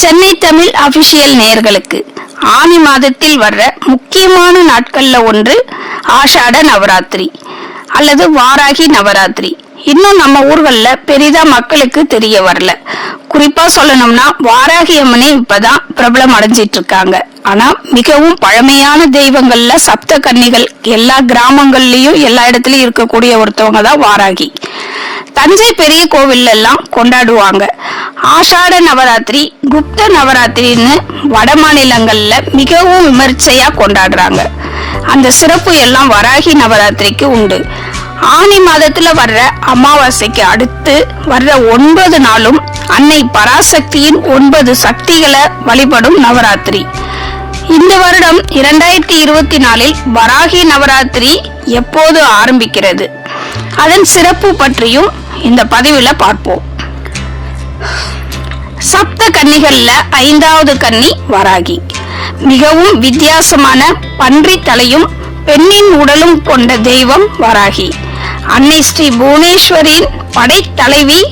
Chennai Tamil official நேயர்களுக்கு ஆனி மாதத்தில் வர்ற முக்கியமான நாட்கள்ல ஒன்று ஆஷாட நவராத்திரி அல்லது வாராகி நவராத்திரி. இன்னும் நம்ம ஊர்கள்ல பெரிதா மக்களுக்கு தெரிய வரல. குறிப்பா சொல்லணும்னா வாராகி அம்மனே இப்பதான் பிரபலம் அடைஞ்சிட்டு இருக்காங்க ஆனா மிகவும் பழமையான தெய்வங்கள்ல சப்த கன்னிகள் எல்லா கிராமங்கள்லயும் எல்லா இடத்துலயும் இருக்கக்கூடிய ஒருத்தவங்க தான் வாராகி. தஞ்சை பெரிய கோவில் எல்லாம் கொண்டாடுவாங்க. ஆஷாட நவராத்திரி குப்த நவராத்திரின்னு வட மாநிலங்கள்ல மிகவும் விமர்சையா கொண்டாடுறாங்க. அந்த சிறப்பு எல்லாம் வராகி நவராத்திரிக்கு உண்டு. ஆனி மாதத்துல வர்ற அமாவாசைக்கு அடுத்து வர்ற ஒன்பது நாளும் அன்னை பராசக்தியின் ஒன்பது சக்திகளை வழிபடும் நவராத்திரி. இந்த வருடம் இரண்டாயிரத்தி இருபத்தி நாலில் வராகி நவராத்திரி எப்போது ஆரம்பிக்கிறது? அதன் சிறப்பு பற்றியும் இந்த பதிவுல பார்ப்போம். சப்த கன்னிகள்ல ஐந்தாவது கன்னி வராகி. மிகவும் வித்தியாசமான பன்றி தலையும் பெண்ணின் உடலும் கொண்ட தெய்வம் வராகி. அன்னை ஸ்ரீ புவனேஸ்வரின் படைத்தலைவி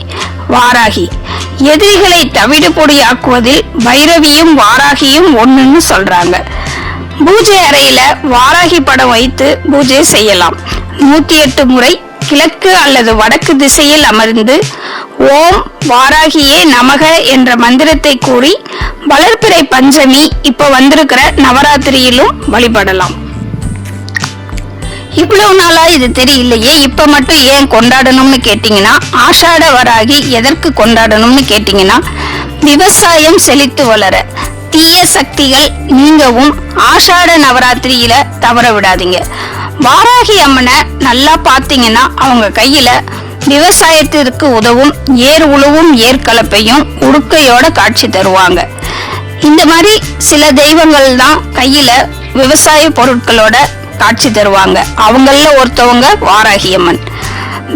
வாராகி. எதிரிகளை தவிடு பொடியாக்குவதில் பைரவியும் வாராகியும் ஒன்னுன்னு சொல்றாங்க. பூஜை அறையில வாராகி படம் வைத்து பூஜை செய்யலாம். நூத்தி எட்டு முறை கிழக்கு அல்லது வடக்கு திசையில் அமர்ந்து ஓம் வாராகியே நமக என்ற மந்திரத்தை கூறி வளர்ப்பிறை பஞ்சமி இப்ப வந்திருக்கிற நவராத்திரியிலும் வழிபடலாம். இவ்வளவு நாளா இது தெரியலையே இப்ப மட்டும் ஏன் கொண்டாடணும்னு கேட்டீங்கன்னா ஆஷாட வராகி எதற்கு கொண்டாடணும்னு கேட்டீங்கன்னா விவசாயம் செழித்து வளர தீய சக்திகள் நீங்கவும் ஆஷாட நவராத்திரியில தவற விடாதீங்க. வாராகி அம்மனை நல்லா பார்த்தீங்கன்னா அவங்க கையில விவசாயத்திற்கு உதவும் ஏர் உழுவும் ஏற்கலப்பையும் உடுக்கையோட காட்சி தருவாங்க. இந்த மாதிரி சில தெய்வங்கள் தான் கையில விவசாய பொருட்களோட காட்சி தருவாங்க. அவங்கள ஒருத்தவங்க வாராகியம்மன்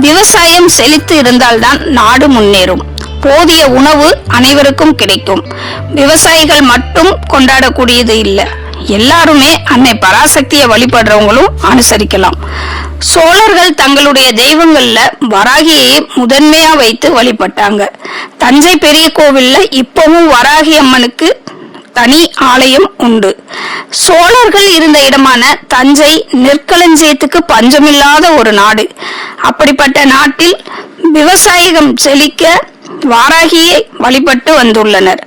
விவசாயம் செழித்து இருந்தால்தான் நாடு முன்னேறும். போதிய உணவு அனைவருக்கும் கிடைக்கும். விவசாயிகள் மட்டும் கொண்டாடக்கூடியது இல்லை. எல்லாருமே அன்னை பராசக்தியை வழிபடுறவங்களும் அனுசரிக்கலாம். சோழர்கள் தங்களுடைய தெய்வங்கள்ல வராகியை முதன்மையா வைத்து வழிபட்டாங்க. தஞ்சை பெரிய கோவில்ல இப்பவும் வராகி அம்மனுக்கு தனி ஆலயம் உண்டு. சோழர்கள் இருந்த இடமான தஞ்சை நெற்களஞ்சியத்துக்கு பஞ்சமில்லாத ஒரு நாடு. அப்படிப்பட்ட நாட்டில் விவசாயிகம் செழிக்க வாராகியை வழிபட்டு வந்துள்ளனர்.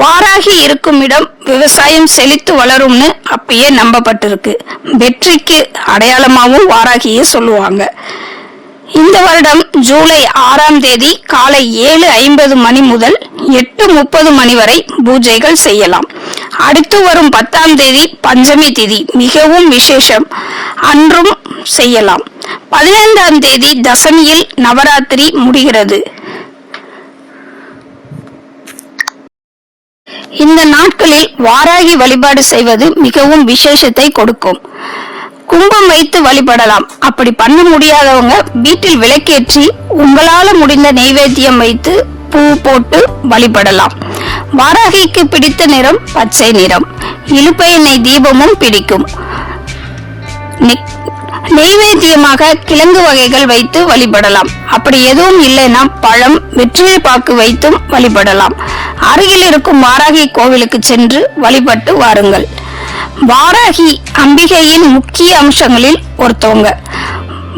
வாராகி இருக்கும் இடம் விவசாயம் செழித்து வளரும்னு அப்பயே நம்பப்பட்டிருக்கு. வெற்றிக்கு அடையாளமாகவும் வாராகியை சொல்லுவாங்க. இந்த வருடம் ஜூலை ஆறாம் தேதி காலை ஏழு ஐம்பது மணி முதல் எட்டு முப்பது மணி வரை பூஜைகள் செய்யலாம். அடுத்து வரும் பத்தாம் தேதி பஞ்சமி திதி மிகவும் விசேஷம். அன்றும் செய்யலாம். பதினைந்தாம் தேதி தசமியில் நவராத்திரி முடிகிறது. இந்த நாட்களில் வாராகி வழிபாடு செய்வது மிகவும் விசேஷத்தை கொடுக்கும். கும்பம் வைத்து வழிபடலாம். அப்படி பண்ண முடியாதவங்க வீட்டில் விளக்கேற்றி உங்களால முடிந்த நெய்வேத்தியம் வைத்து பூ போட்டு வழிபடலாம். வாராகிக்கு பிடித்த நிறம் பச்சை நிறம். இலுப்பை எண்ணெய் தீபமும் பிடிக்கும். நெய்வேத்தியமாக கிழங்கு வகைகள் வைத்து வழிபடலாம். அப்படி எதுவும் இல்லைன்னா பழம் வெற்றிலை பாக்கு வைத்தும் வழிபடலாம். அருகில் இருக்கும் வாராகி கோவிலுக்கு சென்று வழிபட்டு வாருங்கள். வாராகி அம்பிகையின் முக்கிய அம்சங்களில் ஒருத்தவங்க.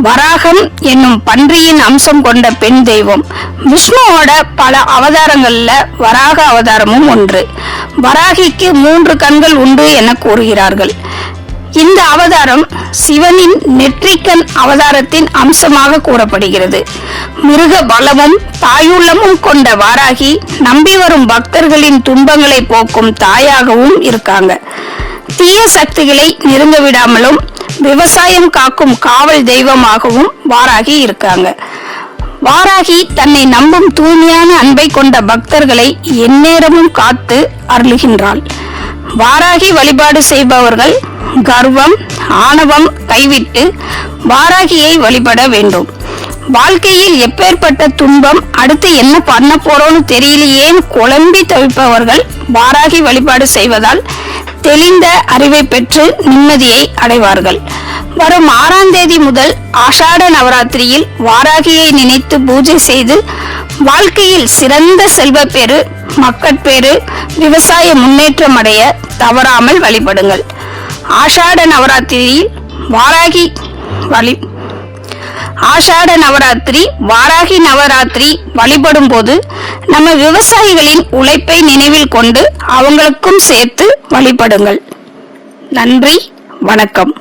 வராகம் என்னும் பன்றியின் அம்சம் கொண்ட பெண் தெய்வம். விஷ்ணுவோட பல அவதாரங்கள்ல வராக அவதாரமும் ஒன்று. வராகிக்கு மூன்று கண்கள் உண்டு என கூறுகிறார்கள். இந்த அவதாரம் சிவனின் நெற்றிக்கண் அவதாரத்தின் அம்சமாக கூறப்படுகிறது. மிருக பலமும் தாயுள்ளமும் கொண்ட வாராகி நம்பி வரும் பக்தர்களின் துன்பங்களை போக்கும் தாயாகவும் இருக்காங்க. தீய சக்திகளை நெருங்க விடாமலும் விவசாயம் காக்கும் காவல் தெய்வமாகவும் வாராகி இருக்காங்க. வாராகி தன்னை நம்பும் தூய்மையான அன்பை கொண்ட பக்தர்களை எந்நேரமும் காத்து அருளுகின்றாள். வாராகி வழிபாடு செய்பவர்கள் கர்வம் ஆணவம் கைவிட்டு வாராகியை வழிபட வேண்டும். வாழ்க்கையில் எப்பேற்பட்ட துன்பம் அடுத்து என்ன பண்ண போறோம்னு தெரியலையேன்னு குழம்பி தவிப்பவர்கள் வாராகி வழிபாடு செய்வதால் தெளிந்த அறிவை பெற்று நிம்மதியை அடைவார்கள். வரும் ஆறாம் தேதி முதல் ஆஷாட நவராத்திரியில் வாராகியை நினைத்து பூஜை செய்து வாழ்க்கையில் சிறந்த செல்வப்பேறு மக்கட்பேறு விவசாய முன்னேற்றம் அடைய தவறாமல் வழிபடுங்கள். ஆஷாட நவராத்திரியில் வாராகி வழி ஆஷாட நவராத்திரி வாராகி நவராத்திரி வழிபடும் போது நம்ம விவசாயிகளின் உழைப்பை நினைவில் கொண்டு அவங்களுக்கும் சேர்த்து வழிபடுங்கள். நன்றி வணக்கம்.